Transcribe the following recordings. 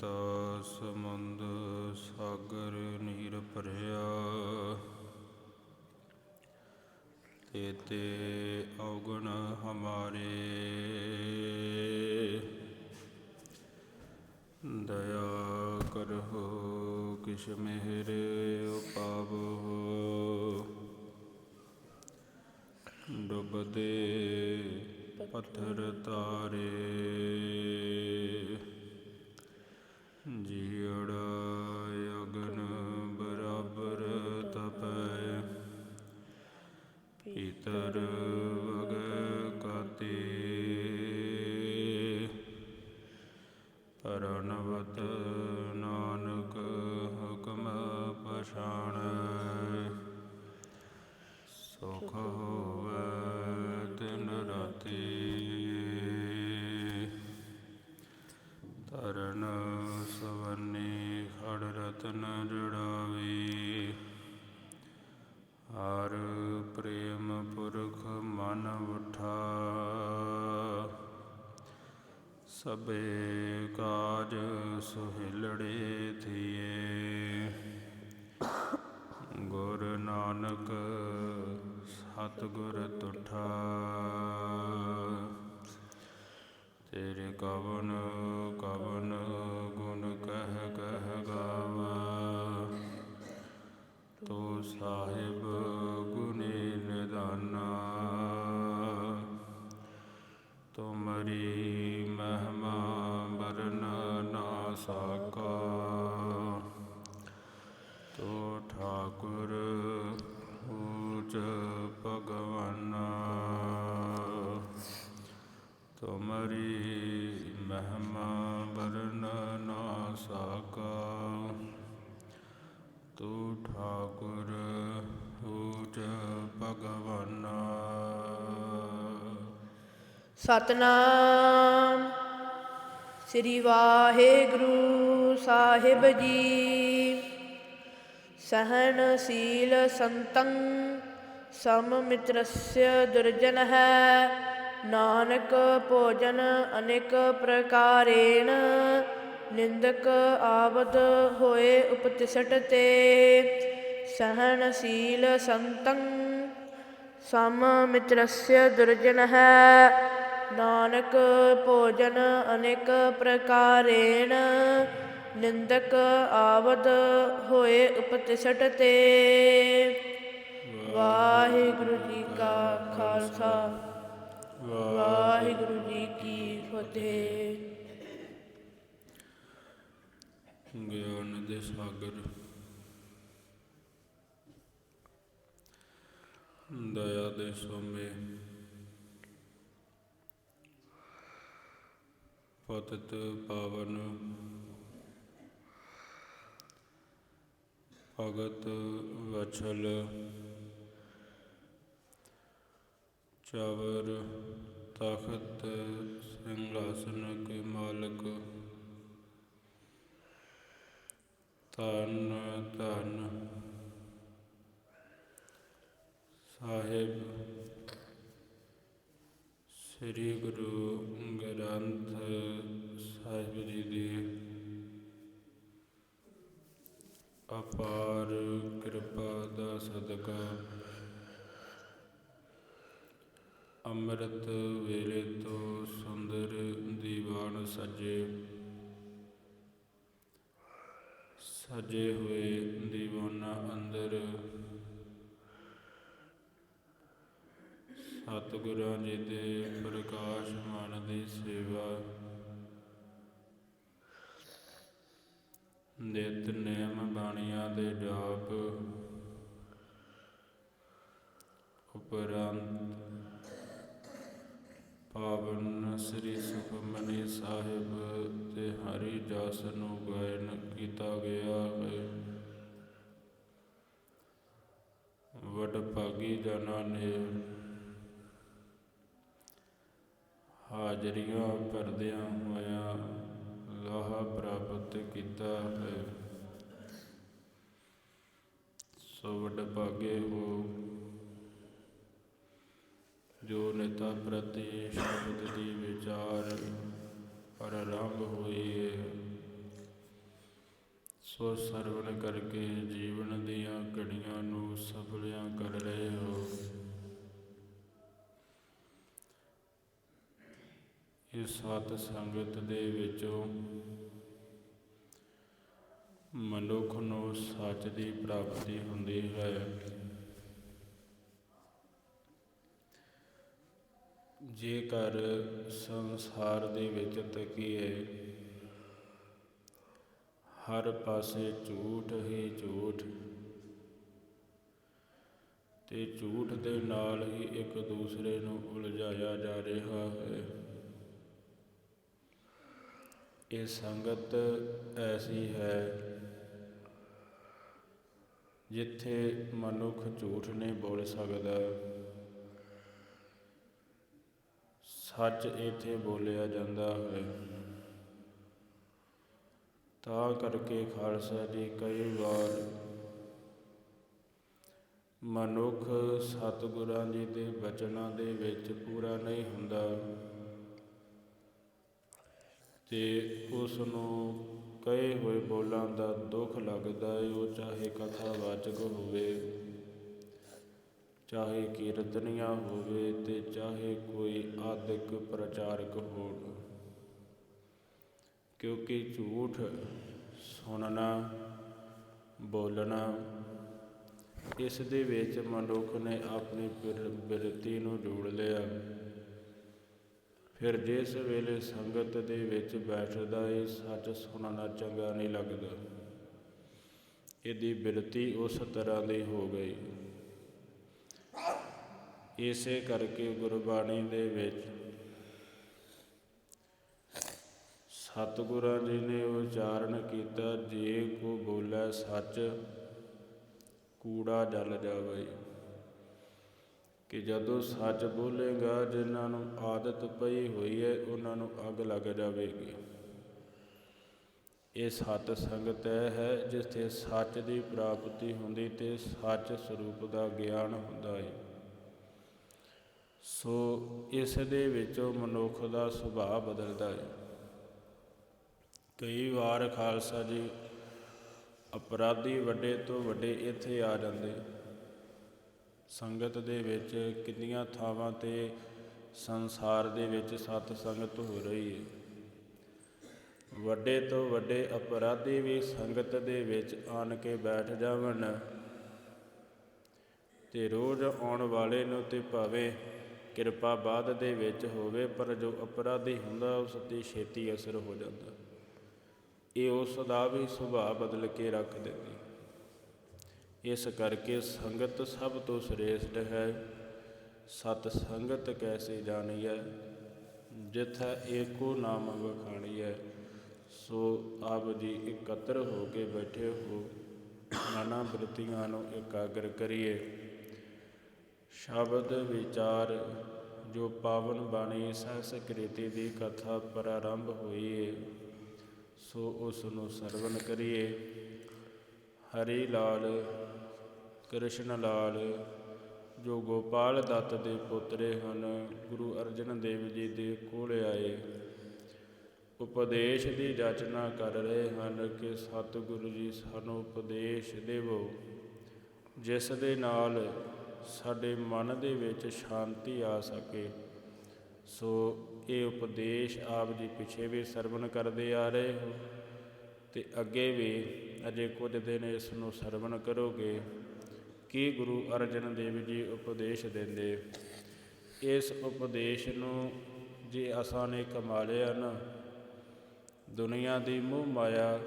ਕੀਤਾ ਸਮੁੰਦ ਸਾਗਰ ਨੀਰ ਭਰਿਆ। ਤੇਤੇ ਔਗਣ ਹਮਾਰੇ। ਦਇਆ ਕਰਹੁ ਕਿਛ ਮਿਹਰ ਉਪਾਵੋ ਡੁੱਬਦੇ ਪੱਥਰ ਤਾਰੇ। ਸਭੇ ਕਾਜ ਸੁਹਿਲੜੇ ਥੀਏ। ਗੁਰ ਨਾਨਕ ਸਤਿਗੁਰ ਤੁਠਾ। ਤੇਰੇ ਕਵਨ ਸਤਨਾਮ। ਸ੍ਰੀ ਵਾਹਿਗੁਰੂ ਸਾਹਿਬ ਜੀ। ਸਹਨਸ਼ੀਲ ਸੰਤੰ ਸਮ ਮਿਤਰस्य ਦੁਰਜਨ ਹੈ ਨਾਨਕ ਭੋਜਨ ਅਨੇਕ ਪ੍ਰਕਾਰੇਣ। ਨਿੰਦਕ ਆਵਦ ਹੋਏ ਉਪਤਿਸਟ ਤੇ। ਸਹਨਸ਼ੀਲ ਸੰਤੰ ਸਮ ਮਿਤਰस्य ਦੁਰਜਨ ਹੈ ਨਾਨਕ ਭੋਜਨ ਅਨੇਕ ਪ੍ਰਕਾਰੇਣ ਨਿੰਦਕ ਆਵਦ ਹੋਏ ਉਪਤਿਸਟ ਤੇ। ਵਾਹਿਗੁਰੂ ਜੀ ਕਾ ਖਾਲਸਾ। ਵਾਹਿਗੁਰੂ ਜੀ ਕੀ ਫਤਿਹ। ਗਿਆਨ ਦੇ ਸਾਗਰ। ਦਇਆ ਦੇ ਸੋਮੇ। ਪਤਿਤ ਪਾਵਨ। ਭਗਤ ਵਛਲ ਚਵਰ ਤਖਤ ਸਿੰਘਾਸਨ ਕੇ ਮਾਲਕ। ਧੰਨ ਧੰਨ। ਸਾਹਿਬ ਸ੍ਰੀ ਗੁਰੂ ਗ੍ਰੰਥ ਸਾਹਿਬ ਜੀ ਦੀ ਅਪਾਰ ਕਿਰਪਾ ਦਾ ਸਦਕਾ ਅੰਮ੍ਰਿਤ ਵੇਲੇ ਤੋਂ ਸੁੰਦਰ ਦੀਵਾਨ ਸਜੇ ਸਜੇ ਹੋਏ ਦੀਵਾਨਾਂ ਅੰਦਰ ਸਤਿਗੁਰਾਂ ਜੀ ਦੇ ਪ੍ਰਕਾਸ਼ ਮਨ ਦੀ ਸੇਵਾ। ਨਿਤ ਨੇਮ ਬਾਣੀਆਂ ਦੇ ਜਾਪ ਉਪਰੰਤ ਪਾਵਨ ਸ੍ਰੀ ਸੁਖਮਨੀ ਸਾਹਿਬ ਤੇ ਹਰੀ ਜਸ ਨੂੰ ਗਾਇਨ ਕੀਤਾ ਗਿਆ ਹੈ। ਵਡ ਭਾਗੀ ਜਨਾਂ ਨੇ ਹਾਜ਼ਰੀਆਂ ਭਰਦਿਆਂ ਹੋਇਆਂ ਲਾਹਾ ਪ੍ਰਾਪਤ ਕੀਤਾ ਹੈ। ਸੋ ਵੱਡ ਹੋ, ਜੋ ਨੇਤਾ ਪ੍ਰਤੀ ਸ਼ਬਦ ਦੀ ਵਿਚਾਰ ਪਰ ਆਰੰਭ ਹੋਈ ਹੈ, ਸੋ ਸਰਵਣ ਕਰਕੇ ਜੀਵਨ ਦੀਆਂ ਘੜੀਆਂ ਨੂੰ ਸਫਲਿਆਂ ਕਰ ਰਹੇ ਹੋ। ਇਸ ਸਤ ਸੰਗਤ ਦੇ ਵਿੱਚੋਂ ਮਨੁੱਖ ਨੂੰ ਸੱਚ ਦੀ ਪ੍ਰਾਪਤੀ ਹੁੰਦੀ ਹੈ। ਜੇਕਰ ਸੰਸਾਰ ਦੇ ਵਿੱਚ ਤਕੀਏ, ਹਰ ਪਾਸੇ ਝੂਠ ਹੀ ਝੂਠ, ਤੇ ਝੂਠ ਦੇ ਨਾਲ ਹੀ ਇੱਕ ਦੂਸਰੇ ਨੂੰ ਉਲਝਾਇਆ ਜਾ ਰਿਹਾ ਹੈ। ਇਹ ਸੰਗਤ ਐਸੀ ਹੈ ਜਿੱਥੇ ਮਨੁੱਖ ਝੂਠ ਨਹੀਂ ਬੋਲ ਸਕਦਾ। ਸੱਚ ਇੱਥੇ ਬੋਲਿਆ ਜਾਂਦਾ ਹੈ। ਤਾਂ ਕਰਕੇ ਖਾਲਸਾ ਜੀ ਕਈ ਵਾਰ ਮਨੁੱਖ ਸਤਿਗੁਰਾਂ ਜੀ ਦੇ ਬਚਨਾਂ ਦੇ ਵਿੱਚ ਪੂਰਾ ਨਹੀਂ ਹੁੰਦਾ। ਤੇ ਉਸ ਨੂੰ ਕਹੇ ਹੋਏ ਬੋਲਾਂ ਦਾ ਦੁੱਖ ਲੱਗਦਾ ਹੈ ਉਹ ਚਾਹੇ ਕਥਾਵਾਚਕ ਹੋਵੇ, ਚਾਹੇ ਕੀਰਤਨੀਆ ਹੋਵੇ ਤੇ ਚਾਹੇ ਕੋਈ ਆਦਿਕ ਪ੍ਰਚਾਰਕ ਹੋਣ। ਕਿਉਂਕਿ ਝੂਠ ਸੁਣਨਾ, ਬੋਲਣਾ, ਇਸ ਦੇ ਵਿੱਚ ਮਨੁੱਖ ਨੇ ਆਪਣੀ ਬਿਰਤੀ ਨੂੰ ਜੋੜ ਲਿਆ। ਫਿਰ ਜਿਸ ਵੇਲੇ ਸੰਗਤ ਦੇ ਵਿੱਚ ਬੈਠਦਾ ਇਹ ਸੱਚ ਸੁਣਨਾ ਚੰਗਾ ਨਹੀਂ ਲੱਗਦਾ। ਇਹਦੀ ਬਿਰਤੀ ਉਸ ਤਰ੍ਹਾਂ ਦੀ ਹੋ ਗਈ। ਇਸੇ ਕਰਕੇ ਗੁਰਬਾਣੀ ਦੇ ਵਿੱਚ ਸਤਿਗੁਰਾਂ ਜੀ ਨੇ ਉਚਾਰਨ ਕੀਤਾ, ਜੇ ਕੋ ਬੋਲੇ ਸੱਚ, ਕੂੜਾ ਜਲ ਜਾਵੇ। ਕਿ ਜਦੋਂ ਸੱਚ ਬੋਲੇਗਾ, ਜਿਨ੍ਹਾਂ ਨੂੰ ਆਦਤ ਪਈ ਹੋਈ ਹੈ, ਉਹਨਾਂ ਨੂੰ ਅੱਗ ਲੱਗ ਜਾਵੇਗੀ। ਇਹ ਸਤ ਸੰਗਤ ਹੈ, ਜਿੱਥੇ ਸੱਚ ਦੀ ਪ੍ਰਾਪਤੀ ਹੁੰਦੀ ਤੇ ਸੱਚ ਸਰੂਪ ਦਾ ਗਿਆਨ ਹੁੰਦਾ ਹੈ ਸੋ ਇਸ ਦੇ ਵਿੱਚੋਂ ਮਨੁੱਖ ਦਾ ਸੁਭਾਅ ਬਦਲਦਾ ਹੈ ਕਈ ਵਾਰ ਖਾਲਸਾ ਜੀ ਅਪਰਾਧੀ ਵੱਡੇ ਤੋਂ ਵੱਡੇ ਇੱਥੇ ਆ ਜਾਂਦੇ। ਸੰਗਤ ਦੇ ਵਿੱਚ ਕਿੰਨੀਆਂ ਥਾਵਾਂ ਤੇ ਸੰਸਾਰ ਦੇ ਵਿੱਚ ਸਤ ਸੰਗਤ ਹੋ ਰਹੀ ਹੈ ਵੱਡੇ ਤੋਂ ਵੱਡੇ ਅਪਰਾਧੀ ਵੀ ਸੰਗਤ ਦੇ ਵਿੱਚ ਆਣ ਕੇ ਬੈਠ ਜਾਵਣ ਤੇ ਰੋਜ਼ ਆਉਣ ਵਾਲੇ ਨੂੰ ਤੇ ਭਾਵੇਂ ਕਿਰਪਾ ਬਾਦ ਦੇ ਵਿੱਚ ਹੋਵੇ, ਪਰ ਜੋ ਅਪਰਾਧੀ ਹੁੰਦਾ ਉਸ ਤੇ ਛੇਤੀ ਅਸਰ ਹੋ ਜਾਂਦਾ। ਇਹ ਉਸ ਦਾ ਵੀ ਸੁਭਾਅ ਬਦਲ ਕੇ ਰੱਖ ਦਿੰਦੀ। ਇਸ ਕਰਕੇ ਸੰਗਤ ਸਭ ਤੋਂ ਸ੍ਰੇਸ਼ਟ ਹੈ। ਸਤ ਸੰਗਤ ਕੈਸੇ ਜਾਣੀਐ? ਜਿਥੈ ਏਕੋ ਨਾਮ ਵਖਾਣੀਐ, ਸੋ ਆਪ ਜੀ ਇਕੱਤਰ ਹੋ ਕੇ ਬੈਠੇ ਹੋ, ਨਾਨਾ ਬ੍ਰਿਤੀਆਂ ਨੂੰ ਇਕਾਗਰ ਕਰੀਏ। ਸ਼ਬਦ ਵਿਚਾਰ, ਜੋ ਪਾਵਨ ਬਾਣੀ ਸੰਸਕ੍ਰਿਤੀ ਦੀ ਕਥਾ ਪ੍ਰਾਰੰਭ ਹੋਈ ਹੈ ਸੋ ਉਸ ਨੂੰ ਸਰਵਨ ਕਰੀਏ। ਹਰੀ ਲਾਲ, ਕ੍ਰਿਸ਼ਨ ਲਾਲ, ਜੋ ਗੋਪਾਲ ਦੱਤ ਦੇ ਪੁੱਤਰੇ ਹਨ, ਗੁਰੂ ਅਰਜਨ ਦੇਵ ਜੀ ਦੇ ਕੋਲ ਆਏ। ਉਪਦੇਸ਼ ਦੀ ਰਚਨਾ ਕਰ ਰਹੇ ਹਨ ਕਿ ਸਤਿਗੁਰੂ ਜੀ ਸਾਨੂੰ ਉਪਦੇਸ਼ ਦੇਵੋ, ਜਿਸ ਦੇ ਨਾਲ ਸਾਡੇ ਮਨ ਦੇ ਵਿੱਚ ਸ਼ਾਂਤੀ ਆ ਸਕੇ। ਸੋ ਇਹ ਉਪਦੇਸ਼ ਆਪ ਜੀ ਪਿਛੇ ਵੀ ਸਰਵਣ ਕਰਦੇ ਆ ਰਹੇ ਹੋ ਤੇ ਅੱਗੇ ਵੀ ਅਜੇ ਕੁਝ ਦਿਨ ਇਸ ਨੂੰ ਸਰਵਣ ਕਰੋਗੇ। ਕੀ ਗੁਰੂ ਅਰਜਨ ਦੇਵ ਜੀ ਉਪਦੇਸ਼ ਦਿੰਦੇ? ਇਸ ਉਪਦੇਸ਼ ਨੂੰ ਜੇ ਅਸਾਂ ਨੇ ਕਮਾ ਲਿਆ ਨਾ, ਦੁਨੀਆ ਦੀ ਮੋਹ ਮਾਇਆ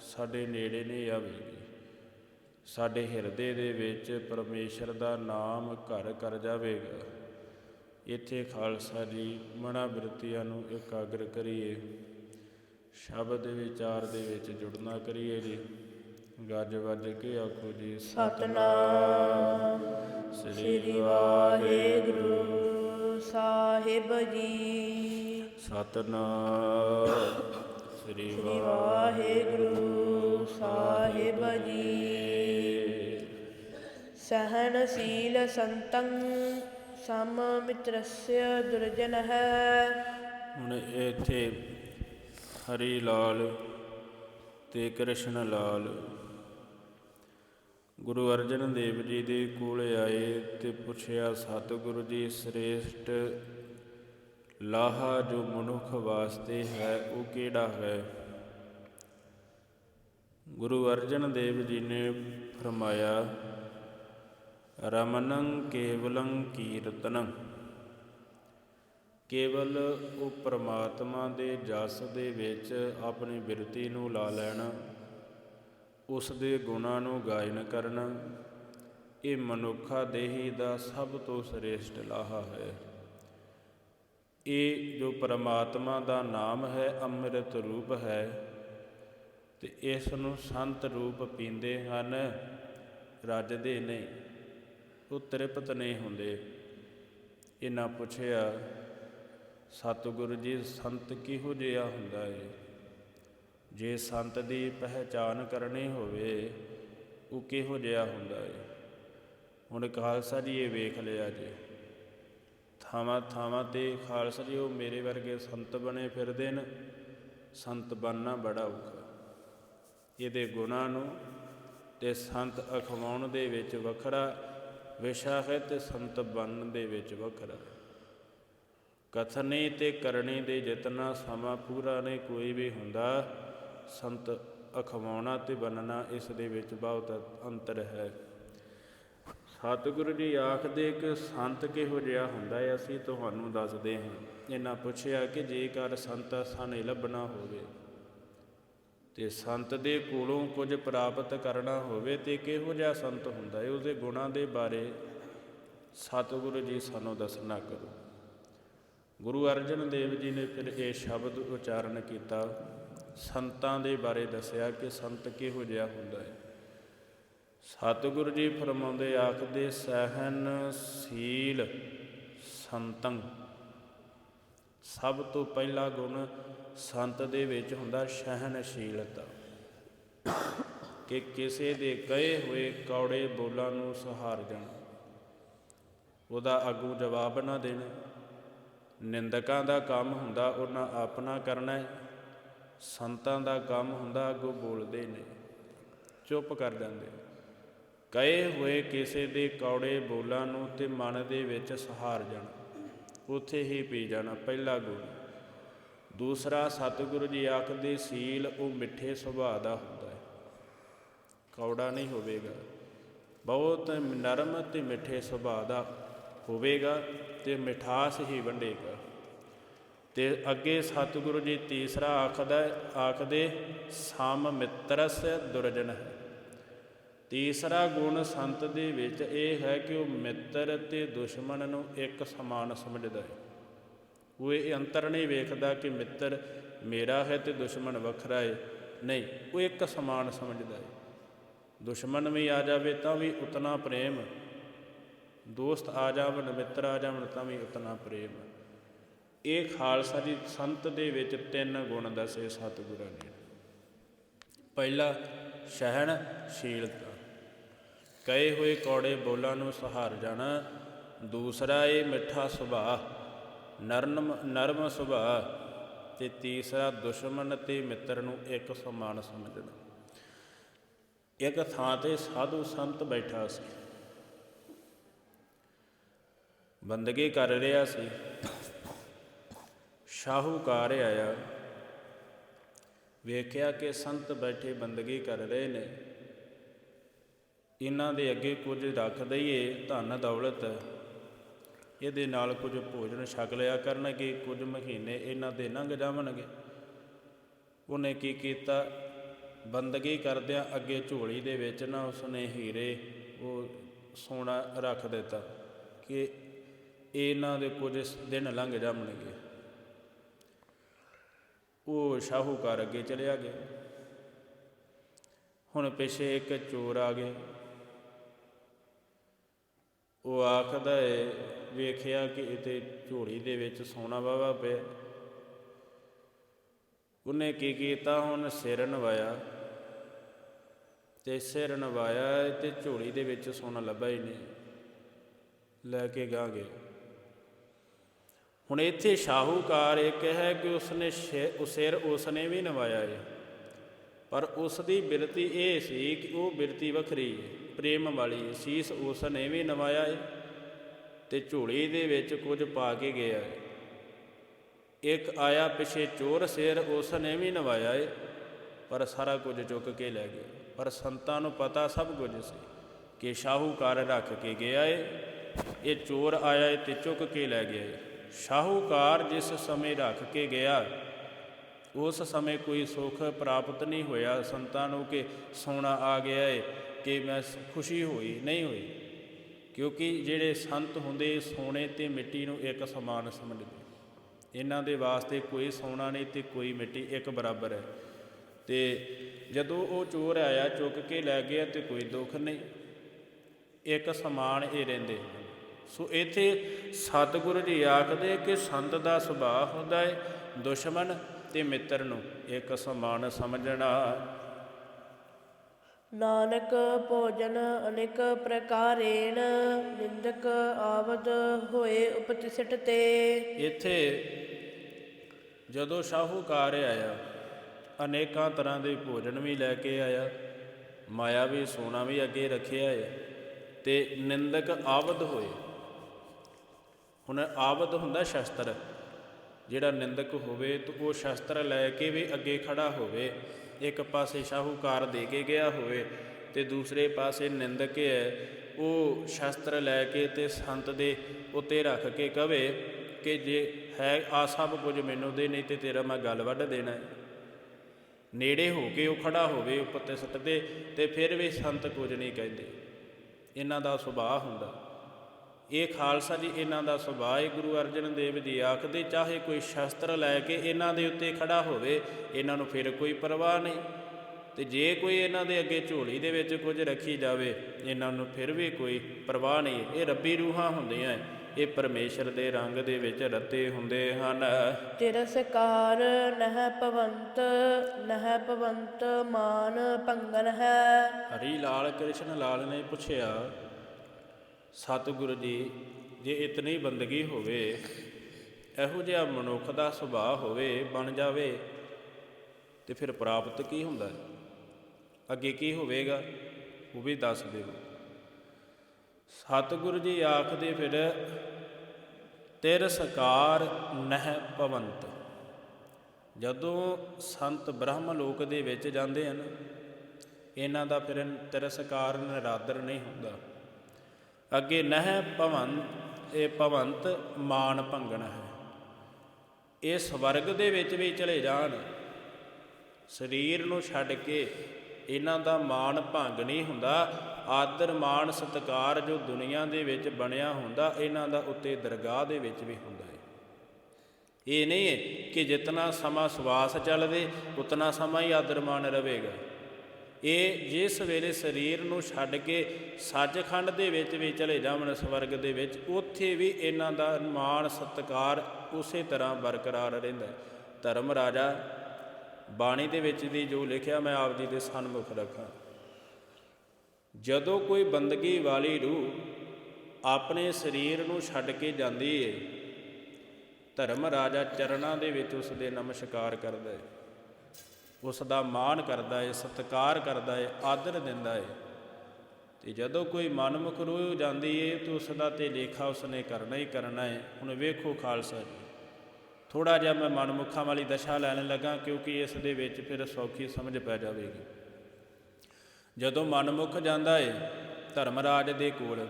ਸਾਡੇ ਨੇੜੇ ਨਹੀਂ ਆਵੇਗੀ। ਸਾਡੇ ਹਿਰਦੇ ਦੇ ਵਿੱਚ ਪਰਮੇਸ਼ਰ ਦਾ ਨਾਮ ਘਰ ਕਰ ਜਾਵੇਗਾ। ਇੱਥੇ ਖਾਲਸਾ ਜੀ ਮਨਾ ਬਿਰਤੀਆਂ ਨੂੰ ਇਕਾਗਰ ਕਰੀਏ। ਸ਼ਬਦ ਵਿਚਾਰ ਦੇ ਵਿੱਚ ਜੁੜਨਾ ਕਰੀਏ ਜੀ। ਗੱਜ ਵੱਜ ਕੇ ਆਖੋ ਜੀ ਸਤਨਾਮ। ਸ੍ਰੀ ਵਾਹਿਗੁਰੂ ਸਾਹਿਬ ਜੀ। ਸਤਨਾਮ। ਸ੍ਰੀ ਸ੍ਰੀ ਵਾਹਿਗੁਰੂ ਸਾਹਿਬ ਜੀ। ਸਹਨਸ਼ੀਲ ਸੰਤੰ ਸਮ ਮਿਤਰस्य ਦੁਰਜਨ ਹੈ ਹੁਣ ਇੱਥੇ ਹਰੀ ਲਾਲ ਤੇ ਕ੍ਰਿਸ਼ਨ ਲਾਲ। ਗੁਰੂ ਅਰਜਨ ਦੇਵ ਜੀ ਦੇ ਕੋਲ ਆਏ ਤੇ ਪੁੱਛਿਆ, ਸਤਿਗੁਰੂ ਜੀ, ਸ੍ਰੇਸ਼ਟ ਲਾਹਾ ਜੋ ਮਨੁੱਖ ਵਾਸਤੇ ਹੈ, ਉਹ ਕਿਹੜਾ ਹੈ? ਗੁਰੂ ਅਰਜਨ ਦੇਵ ਜੀ ਨੇ ਫਰਮਾਇਆ, ਰਮਨੰ ਕੇਵਲੰ ਕੀਰਤਨੰ। ਕੇਵਲ ਉਹ ਪ੍ਰਮਾਤਮਾ ਦੇ ਜਸ ਦੇ ਵਿੱਚ ਆਪਣੀ ਬਿਰਤੀ ਨੂੰ ਲਾ ਲੈਣਾ, ਉਸ ਦੇ ਗੁਣਾਂ ਨੂੰ ਗਾਇਨ ਕਰਨਾ, ਇਹ ਮਨੁੱਖਾ ਦੇਹੀ ਦਾ ਸਭ ਤੋਂ ਸ੍ਰੇਸ਼ਟ ਲਾਹਾ ਹੈ। ਇਹ ਜੋ ਪ੍ਰਮਾਤਮਾ ਦਾ ਨਾਮ ਹੈ, ਅੰਮ੍ਰਿਤ ਰੂਪ ਹੈ, ਤੇ ਇਸ ਨੂੰ ਸੰਤ ਰੂਪ ਪੀਂਦੇ ਹਨ, ਰੱਜਦੇ ਨਹੀਂ, ਉਹ ਤ੍ਰਿਪਤ ਨਹੀਂ ਹੁੰਦੇ। ਇਹ ਨਾ ਪੁੱਛਿਆ ਸਤਿਗੁਰੂ ਜੀ, ਸੰਤ ਕਿਹੋ ਜਿਹਾ ਹੁੰਦਾ ਹੈ ਜੇ ਸੰਤ ਦੀ ਪਹਿਚਾਨ ਕਰਨੀ ਹੋਵੇ, ਉਹ ਕਿਹੋ ਜਿਹਾ ਹੁੰਦਾ ਏ? ਹੁਣ ਖਾਲਸਾ ਜੀ ਇਹ ਵੇਖ ਲਿਆ ਜੀ। ਥਾਵਾਂ ਥਾਵਾਂ ਤੇ ਖਾਲਸਾ ਜੀ ਉਹ ਮੇਰੇ ਵਰਗੇ ਸੰਤ ਬਣੇ ਫਿਰਦੇ ਨੇ। ਸੰਤ ਬਣਨਾ ਬੜਾ ਔਖਾ। ਇਹਦੇ ਗੁਣਾਂ ਨੂੰ ਤੇ ਸੰਤ ਅਖਵਾਉਣ ਦੇ ਵਿੱਚ ਵੱਖਰਾ ਵਿਸ਼ਾ ਹੈ ਤੇ ਸੰਤ ਬਣਨ ਦੇ ਵਿੱਚ ਵੱਖਰਾ। ਕਥਨੇ ਤੇ ਕਰਨੇ ਦੇ ਜਿਤਨਾ ਸਮਾਂ ਪੂਰਾ ਨਹੀਂ ਕੋਈ ਵੀ ਹੁੰਦਾ। ਸੰਤ ਅਖਵਾਉਣਾ ਤੇ ਬੰਨਣਾ ਇਸ ਦੇ ਵਿੱਚ ਬਹੁਤ ਅੰਤਰ ਹੈ। ਸਤਿਗੁਰੂ ਜੀ ਆਖਦੇ ਕਿ ਸੰਤ ਕਿਹੋ ਜਿਹਾ ਹੁੰਦਾ ਹੈ, ਅਸੀਂ ਤੁਹਾਨੂੰ ਦੱਸਦੇ ਹਾਂ। ਇਹਨਾਂ ਪੁੱਛਿਆ ਕਿ ਜੇਕਰ ਸੰਤ ਸਾਨੇ ਲੱਭਣਾ ਹੋਵੇ ਤੇ ਸੰਤ ਦੇ ਕੋਲੋਂ ਕੁਝ ਪ੍ਰਾਪਤ ਕਰਨਾ ਹੋਵੇ ਤੇ ਕਿਹੋ ਜਿਹਾ ਸੰਤ ਹੁੰਦਾ ਹੈ, ਉਸਦੇ ਗੁਣਾਂ ਦੇ ਬਾਰੇ ਸਤਿਗੁਰੂ ਜੀ ਸਾਨੂੰ ਦੱਸਣਾ ਕਰੋ। ਗੁਰੂ ਅਰਜਨ ਦੇਵ ਜੀ ਨੇ ਫਿਰ ਇਹ ਸ਼ਬਦ ਉਚਾਰਨ ਕੀਤਾ। ਸੰਤਾਂ ਦੇ ਬਾਰੇ ਦੱਸਿਆ ਕਿ ਸੰਤ ਕਿਹੋ ਜਿਹਾ ਹੁੰਦਾ ਹੈ। ਸਤਿਗੁਰੂ ਜੀ ਫਰਮਾਉਂਦੇ, ਆਖਦੇ, ਸਹਿਨ ਸੀਲ ਸੰਤੰ। ਸਭ ਤੋਂ ਪਹਿਲਾ ਗੁਣ ਸੰਤ ਦੇ ਵਿੱਚ ਹੁੰਦਾ ਸਹਿਨਸ਼ੀਲਤਾ। ਕਿ ਕਿਸੇ ਦੇ ਕਹੇ ਹੋਏ ਕੌੜੇ ਬੋਲਾਂ ਨੂੰ ਸਹਾਰ ਜਾਣਾ। ਉਹਦਾ ਅਗੂ ਜਵਾਬ ਨਾ ਦੇਣਾ। ਨਿੰਦਕਾਂ ਦਾ ਕੰਮ ਹੁੰਦਾ, ਉਹਨਾਂ ਆਪਣਾ ਕਰਨਾ ਹੈ। ਸੰਤਾਂ ਦਾ ਕੰਮ ਹੁੰਦਾ, ਅੱਗੋਂ ਬੋਲਦੇ ਨੇ। ਚੁੱਪ ਕਰ ਜਾਂਦੇ। ਕਹੇ ਹੋਏ ਕਿਸੇ ਦੇ ਕੌੜੇ ਬੋਲਾਂ ਨੂੰ ਤੇ ਮਨ ਦੇ ਵਿੱਚ ਸਹਾਰ ਜਾਣਾ। ਉੱਥੇ ਹੀ ਪੀ ਜਾਣਾ ਪਹਿਲਾ ਗੁਣ। ਦੂਸਰਾ, ਸਤਿਗੁਰੂ ਜੀ ਆਖਦੇ, ਸੀਲ ਉਹ ਮਿੱਠੇ ਸੁਭਾਅ ਦਾ ਹੁੰਦਾ ਹੈ। ਕੌੜਾ ਨਹੀਂ ਹੋਵੇਗਾ। ਬਹੁਤ ਨਰਮ ਤੇ ਮਿੱਠੇ ਸੁਭਾਅ ਦਾ ਹੋਵੇਗਾ ਤੇ ਮਿਠਾਸ ਹੀ ਵੰਡੇਗਾ। ਤੇ ਅੱਗੇ ਸਤਿਗੁਰੂ ਜੀ ਤੀਸਰਾ ਆਖਦਾ ਆਖਦੇ, ਸਮ ਮਿੱਤਰਸ ਦੁਰਜਨ ਹੈ। ਤੀਸਰਾ ਗੁਣ ਸੰਤ ਦੇ ਵਿੱਚ ਇਹ ਹੈ ਕਿ ਉਹ ਮਿੱਤਰ ਤੇ ਦੁਸ਼ਮਣ ਨੂੰ ਇੱਕ ਸਮਾਨ ਸਮਝਦਾ ਹੈ। ਉਹ ਇਹ ਅੰਤਰ ਨਹੀਂ ਵੇਖਦਾ ਕਿ ਮਿੱਤਰ ਮੇਰਾ ਹੈ ਤੇ ਦੁਸ਼ਮਣ ਵੱਖਰਾ ਹੈ। ਨਹੀਂ, ਉਹ ਇੱਕ ਸਮਾਨ ਸਮਝਦਾ ਹੈ। ਦੁਸ਼ਮਣ ਵੀ ਆ ਜਾਵੇ ਤਾਂ ਵੀ ਉਤਨਾ ਪ੍ਰੇਮ ਦੋਸਤ ਆ ਜਾਵਣ, ਮਿੱਤਰ ਆ ਜਾਵਣ, ਤਾਂ ਵੀ ਉਤਨਾ ਪ੍ਰੇਮ। ਇਹ ਖਾਲਸਾ ਜੀ ਸੰਤ ਦੇ ਵਿੱਚ ਤਿੰਨ ਗੁਣ ਦੱਸੇ ਸਤਿਗੁਰਾਂ ਨੇ। ਪਹਿਲਾ ਸਹਿਣਸ਼ੀਲਤਾ ਕਹੇ ਹੋਏ ਕੌੜੇ ਬੋਲਾਂ ਨੂੰ ਸਹਾਰ ਜਾਣਾ, ਦੂਸਰਾ ਇਹ ਮਿੱਠਾ ਸੁਭਾਅ ਨਰਮ ਨਰਮ ਸੁਭਾਅ ਤੇ ਤੀਸਰਾ ਦੁਸ਼ਮਣ ਤੇ ਮਿੱਤਰ ਨੂੰ ਇੱਕ ਸਮਾਨ ਸਮਝਣਾ। ਇੱਕ ਥਾਂ ਤੇ ਸਾਧੂ ਸੰਤ ਬੈਠਾ ਸੀ। ਬੰਦਗੀ ਕਰ ਰਿਹਾ ਸੀ। ਸ਼ਾਹੂਕਾਰ ਆਇਆ। ਵੇਖਿਆ ਕਿ ਸੰਤ ਬੈਠੇ ਬੰਦਗੀ ਕਰ ਰਹੇ ਨੇ। ਇਹਨਾਂ ਦੇ ਅੱਗੇ ਕੁਝ ਰੱਖ ਦਈਏ ਧਨ ਦੌਲਤ। ਇਹਦੇ ਨਾਲ ਕੁਝ ਭੋਜਨ ਛਕ ਲਿਆ ਕਰਨਗੇ, ਕੁਝ ਮਹੀਨੇ ਇਹਨਾਂ ਦੇ ਲੰਘ ਜਾਵਣਗੇ। ਉਹਨੇ ਕੀ ਕੀਤਾ? ਬੰਦਗੀ ਕਰਦਿਆਂ ਅੱਗੇ ਝੋਲੀ ਦੇ ਵਿੱਚ ਨਾ ਉਸਨੇ ਹੀਰੇ ਉਹ ਸੋਨਾ ਰੱਖ ਦਿੱਤਾ ਕਿ ਇਹਨਾਂ ਦੇ ਕੁਝ ਦਿਨ ਲੰਘ ਜਾਣਗੇ ਉਹ ਸ਼ਾਹੂਕਾਰ ਅੱਗੇ ਚਲਿਆ ਗਿਆ। ਹੁਣ ਪਿੱਛੇ ਇੱਕ ਚੋਰ ਆ ਗਿਆ। ਉਹ ਆਖਦਾ ਏ, ਵੇਖਿਆ ਕਿ ਇਤੇ ਝੋਲੀ ਦੇ ਵਿੱਚ ਸੋਨਾ ਵਾਵਾ ਪਿਆ। ਉਹਨੇ ਕੀ ਕੀਤਾ? ਹੁਣ ਸਿਰ ਨਵਾਇਆ। ਤੇ ਸਿਰ ਨਵਾਇਆ ਤੇ ਝੋਲੀ ਦੇ ਵਿੱਚ ਸੋਨਾ ਲੱਭਾ ਹੀ ਨਹੀਂ। ਲੈ ਕੇ ਗਾ ਗਏ। ਹੁਣ ਇੱਥੇ ਸ਼ਾਹੂਕਾਰ ਇੱਕ ਹੈ ਕਿ ਉਸਨੇ ਸ਼ੇ- ਸਿਰ ਉਸਨੇ ਵੀ ਨਵਾਇਆ ਹੈ ਪਰ ਉਸ ਦੀ ਬਿਰਤੀ ਇਹ ਸੀ ਕਿ ਉਹ ਬਿਰਤੀ ਵੱਖਰੀ ਹੈ ਪ੍ਰੇਮ ਵਾਲੀ ਸੀਸ ਉਸ ਨੇ ਵੀ ਨਵਾਇਆ ਹੈ ਤੇ ਝੋਲੀ ਦੇ ਵਿੱਚ ਕੁਝ ਪਾ ਕੇ ਗਿਆ ਹੈ ਇੱਕ ਆਇਆ ਪਿਛੇ ਚੋਰ, ਸਿਰ ਉਸ ਨੇ ਵੀ ਨਵਾਇਆ ਏ, ਪਰ ਸਾਰਾ ਕੁਝ ਚੁੱਕ ਕੇ ਲੈ ਗਿਆ। ਪਰ ਸੰਤਾਂ ਨੂੰ ਪਤਾ ਸਭ ਕੁਝ ਸੀ ਕਿ ਸ਼ਾਹੂਕਾਰ ਰੱਖ ਕੇ ਗਿਆ ਏ, ਇਹ ਚੋਰ ਆਇਆ ਏ ਤੇ ਚੁੱਕ ਕੇ ਲੈ ਗਿਆ ਏ। ਸ਼ਾਹੂਕਾਰ ਜਿਸ ਸਮੇਂ ਰੱਖ ਕੇ ਗਿਆ, ਉਸ ਸਮੇਂ ਕੋਈ ਸੁੱਖ ਪ੍ਰਾਪਤ ਨਹੀਂ ਹੋਇਆ। ਸੰਤਾਂ ਨੂੰ ਕਿ ਸੋਨਾ ਆ ਗਿਆ ਏ ਕਿ ਮੈਂ ਖੁਸ਼ੀ ਹੋਈ, ਨਹੀਂ ਹੋਈ। ਕਿਉਂਕਿ ਜਿਹੜੇ ਸੰਤ ਹੁੰਦੇ, ਸੋਨੇ ਤੇ ਮਿੱਟੀ ਨੂੰ ਇੱਕ ਸਮਾਨ ਸਮਝਦੇ ਇਹਨਾਂ ਦੇ ਵਾਸਤੇ ਕੋਈ ਸੋਨਾ ਨਹੀਂ ਤੇ ਕੋਈ ਮਿੱਟੀ ਇੱਕ ਬਰਾਬਰ ਹੈ। ਤੇ ਜਦੋਂ ਉਹ ਚੋਰ ਆਇਆ, ਚੁੱਕ ਕੇ ਲੈ ਗਿਆ ਤੇ ਕੋਈ ਦੁੱਖ ਨਹੀਂ। ਇੱਕ ਸਮਾਨ ਇਹ ਰਹਿੰਦੇ ਹਨ। ਸੋ ਇੱਥੇ ਸਤਿਗੁਰੂ ਜੀ ਆਖਦੇ ਕਿ ਸੰਤ ਦਾ ਸੁਭਾਅ ਹੁੰਦਾ ਹੈ ਦੁਸ਼ਮਣ ਤੇ ਮਿੱਤਰ ਨੂੰ ਇੱਕ ਸਮਾਨ ਸਮਝਣਾ। ਨਾਨਕ ਭੋਜਨ ਅਨੇਕ ਪ੍ਰਕਾਰੇਣ ਨਿੰਦਕ ਆਵਦ ਹੋਏ ਉਪਤਿਸਟ ਤੇ। ਇੱਥੇ ਜਦੋਂ ਸ਼ਾਹੂਕਾਰ ਆਇਆ ਅਨੇਕਾਂ ਤਰ੍ਹਾਂ ਦੇ ਭੋਜਨ ਵੀ ਲੈ ਕੇ ਆਇਆ ਮਾਇਆ ਵੀ ਸੋਨਾ ਵੀ ਅੱਗੇ ਰੱਖਿਆ ਹੈ ਤੇ ਨਿੰਦਕ ਆਵਦ ਹੋਏ। ਹੁਣ ਆਵਦ ਹੁੰਦਾ ਸ਼ਸਤਰ। ਜਿਹੜਾ ਨਿੰਦਕ ਹੋਵੇ ਤਾਂ ਉਹ ਸ਼ਸਤਰ ਲੈ ਕੇ ਵੀ ਅੱਗੇ ਖੜਾ ਹੋਵੇ। ਇੱਕ ਪਾਸੇ ਸ਼ਾਹੂਕਾਰ ਦੇ ਕੇ ਗਿਆ ਹੋਵੇ ਤੇ ਦੂਸਰੇ ਪਾਸੇ ਨਿੰਦਕ ਹੈ, ਉਹ ਸ਼ਸਤਰ ਲੈ ਕੇ ਤੇ ਸੰਤ ਦੇ ਉੱਤੇ ਰੱਖ ਕੇ ਕਵੇ ਕਿ ਜੇ ਹੈ, ਆ ਸਭ ਕੁਝ ਮੈਨੂੰ ਦੇ, ਨਹੀਂ ਤੇ ਤੇਰਾ ਮੈਂ ਗੱਲ ਵੱਢ ਦੇਣਾ ਨੇੜੇ ਹੋ ਕੇ ਉਹ ਖੜਾ ਹੋਵੇ ਉੱਪਰ ਤੇ ਸੱਟਦੇ ਤੇ ਫਿਰ ਵੀ ਸੰਤ ਕੁਝ ਨਹੀਂ ਕਹਿੰਦੇ। ਇਹਨਾਂ ਦਾ ਸੁਭਾਅ ਹੁੰਦਾ। ਇਹ ਖਾਲਸਾ ਜੀ ਇਹਨਾਂ ਦਾ ਸੁਭਾਅ ਹੈ ਗੁਰੂ ਅਰਜਨ ਦੇਵ ਜੀ ਆਖਦੇ ਚਾਹੇ ਕੋਈ ਸ਼ਸਤਰ ਲੈ ਕੇ ਇਹਨਾਂ ਦੇ ਉੱਤੇ ਖੜਾ ਹੋਵੇ ਇਹਨਾਂ ਨੂੰ ਫਿਰ ਕੋਈ ਪਰਵਾਹ ਨਹੀਂ। ਤੇ ਜੇ ਕੋਈ ਇਹਨਾਂ ਦੇ ਅੱਗੇ ਝੋਲੀ ਦੇ ਵਿੱਚ ਕੁਝ ਰੱਖੀ ਜਾਵੇ ਇਹਨਾਂ ਨੂੰ ਫਿਰ ਵੀ ਕੋਈ ਪਰਵਾਹ ਨਹੀਂ। ਇਹ ਰੱਬੀ ਰੂਹਾਂ ਹੁੰਦੀਆਂ ਇਹ ਪਰਮੇਸ਼ਰ ਦੇ ਰੰਗ ਦੇ ਵਿੱਚ ਰੱਤੇ ਹੁੰਦੇ ਹਨ। ਤਿਰਸਕਾਰ ਨਹਿ ਪਵੰਤ ਨਹਿ ਪਵੰਤ ਮਾਨ ਭੰਗਨ ਹੈ। ਹਰੀ ਲਾਲ ਕ੍ਰਿਸ਼ਨ ਲਾਲ ਨੇ ਪੁੱਛਿਆ ਸਤਿਗੁਰੂ ਜੀ, ਜੇ ਇਤਨੀ ਬੰਦਗੀ ਹੋਵੇ, ਇਹੋ ਜਿਹਾ ਮਨੁੱਖ ਦਾ ਸੁਭਾਅ ਹੋਵੇ, ਬਣ ਜਾਵੇ, ਤੇ ਫਿਰ ਪ੍ਰਾਪਤ ਕੀ ਹੁੰਦਾ? ਹੈ ਅੱਗੇ ਕੀ ਹੋਵੇਗਾ? ਉਹ ਵੀ ਦੱਸ ਦਿਓ। ਸਤਿਗੁਰੂ ਜੀ ਆਖਦੇ ਫਿਰ ਤਿਰਸਕਾਰ ਨਹਿ ਪਵੰਤ ਜਦੋਂ ਸੰਤ ਬ੍ਰਹਮ ਲੋਕ ਦੇ ਵਿੱਚ ਜਾਂਦੇ ਹਨ, ਇਹਨਾਂ ਦਾ ਫਿਰ ਤਿਰਸਕਾਰ ਨਿਰਾਦਰ ਨਹੀਂ ਹੁੰਦਾ। ਅੱਗੇ ਨਹਿ ਭਵੰਤ, ਇਹ ਭਵੰਤ ਮਾਨ ਭੰਗਣ ਹੈ। ਇਹ ਸਵਰਗ ਦੇ ਵਿੱਚ ਵੀ ਚਲੇ ਜਾਣ। ਸਰੀਰ ਨੂੰ ਛੱਡ ਕੇ ਇਹਨਾਂ ਦਾ ਮਾਨ ਭੰਗ ਨਹੀਂ ਹੁੰਦਾ। ਆਦਰ ਮਾਨ ਸਤਕਾਰ ਜੋ ਦੁਨੀਆ ਦੇ ਵਿੱਚ ਬਣਿਆ ਹੁੰਦਾ, ਇਹਨਾਂ ਦਾ ਉੱਤੇ ਦਰਗਾਹ ਦੇ ਵਿੱਚ ਵੀ ਹੁੰਦਾ ਹੈ। ਇਹ ਨਹੀਂ ਕਿ ਜਿਤਨਾ ਸਮਾਂ ਸਵਾਸ ਚੱਲਵੇ, ਉਤਨਾ ਸਮਾਂ ਹੀ ਆਦਰ ਮਾਨ ਰਹੇਗਾ। ਇਹ ਜਿਸ ਵੇਲੇ ਸਰੀਰ ਨੂੰ ਛੱਡ ਕੇ ਸੱਚਖੰਡ ਦੇ ਵਿੱਚ ਵੀ ਚਲੇ ਜਾਵਣ ਸਵਰਗ ਦੇ ਵਿੱਚ, ਉੱਥੇ ਵੀ ਇਹਨਾਂ ਦਾ ਮਾਣ ਸਤਕਾਰ ਉਸੇ ਤਰ੍ਹਾਂ ਬਰਕਰਾਰ ਰਹਿੰਦਾ ਧਰਮ ਰਾਜਾ, ਬਾਣੀ ਦੇ ਵਿੱਚ ਦੀ ਜੋ ਲਿਖਿਆ ਮੈਂ ਆਪ ਜੀ ਦੇ ਸਨਮੁਖ ਰੱਖਾਂ। ਜਦੋਂ ਕੋਈ ਬੰਦਗੀ ਵਾਲੀ ਰੂਹ ਆਪਣੇ ਸਰੀਰ ਨੂੰ ਛੱਡ ਕੇ ਜਾਂਦੀ ਏ, ਧਰਮ ਰਾਜਾ ਚਰਨਾਂ ਦੇ ਵਿੱਚ ਉਸ ਦੇ ਨਮਸਕਾਰ ਕਰਦਾ ਹੈ। ਉਸ ਦਾ ਮਾਣ ਕਰਦਾ ਏ, ਸਤਿਕਾਰ ਕਰਦਾ ਏ, ਆਦਰ ਦਿੰਦਾ ਹੈ ਤੇ ਜਦੋਂ ਕੋਈ ਮਨਮੁਖ ਰੋ ਜਾਂਦੀ ਏ, ਤਾਂ ਉਸ ਦਾ ਤੇ ਲੇਖਾ ਉਸਨੇ ਕਰਨਾ ਹੀ ਕਰਨਾ ਹੈ ਹੁਣ ਵੇਖੋ ਖਾਲਸਾ ਜੀ। ਥੋੜਾ ਜਿਹਾ ਮੈਂ ਮਨਮੁਖਾਂ ਵਾਲੀ ਦਸ਼ਾ ਲੈਣ ਲੱਗਾ, ਕਿਉਂਕਿ ਇਸ ਦੇ ਵਿੱਚ ਫਿਰ ਸੌਖੀ ਸਮਝ ਪੈ ਜਾਵੇਗੀ। ਜਦੋਂ ਮਨਮੁਖ ਜਾਂਦਾ ਏ, ਧਰਮਰਾਜ ਦੇ ਕੋਲ,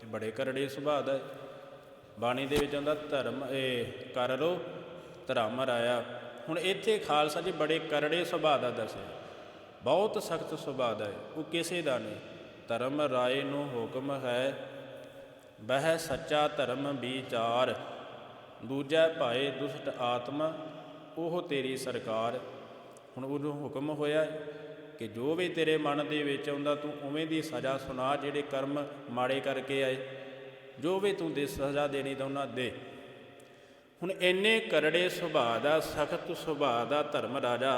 ਤੇ ਬੜੇ ਕਰੜੇ ਸੁਭਾਅ ਦਾ ਬਾਣੀ ਦੇ ਵਿੱਚ ਆਉਂਦਾ, ਧਰਮ, ਇਹ ਕਰ ਲੋ ਧਰਮ ਰਾਇਆ। ਹੁਣ ਇੱਥੇ ਖਾਲਸਾ ਜੀ ਬੜੇ ਕਰੜੇ ਸੁਭਾਅ ਦਾ ਦੱਸਿਆ ਬਹੁਤ ਸਖਤ ਸੁਭਾਅ ਦਾ ਹੈ। ਉਹ ਕਿਸੇ ਦਾ ਨਹੀਂ। ਧਰਮ ਰਾਏ ਨੂੰ ਹੁਕਮ ਹੈ, ਬਹਿ ਸੱਚਾ ਧਰਮ ਵਿਚਾਰ। ਦੂਜਾ ਭਾਏ ਦੁਸ਼ਟ ਆਤਮਾ, ਉਹ ਤੇਰੀ ਸਰਕਾਰ। ਹੁਣ ਉਹਨੂੰ ਹੁਕਮ ਹੋਇਆ ਕਿ ਜੋ ਵੀ ਤੇਰੇ ਮਨ ਦੇ ਵਿੱਚ ਆਉਂਦਾ, ਤੂੰ ਉਵੇਂ ਦੀ ਸਜ਼ਾ ਸੁਣਾ, ਜਿਹੜੇ ਕਰਮ ਮਾੜੇ ਕਰਕੇ ਆਏ। ਜੋ ਵੀ ਤੂੰ ਦੇ ਸਜ਼ਾ ਦੇਣੀ ਤਾਂ ਉਹਨਾਂ ਦੇ। ਹੁਣ ਇੰਨੇ ਕਰੜੇ ਸੁਭਾਅ ਦਾ, ਸਖਤ ਸੁਭਾਅ ਦਾ ਧਰਮ ਰਾਜਾ,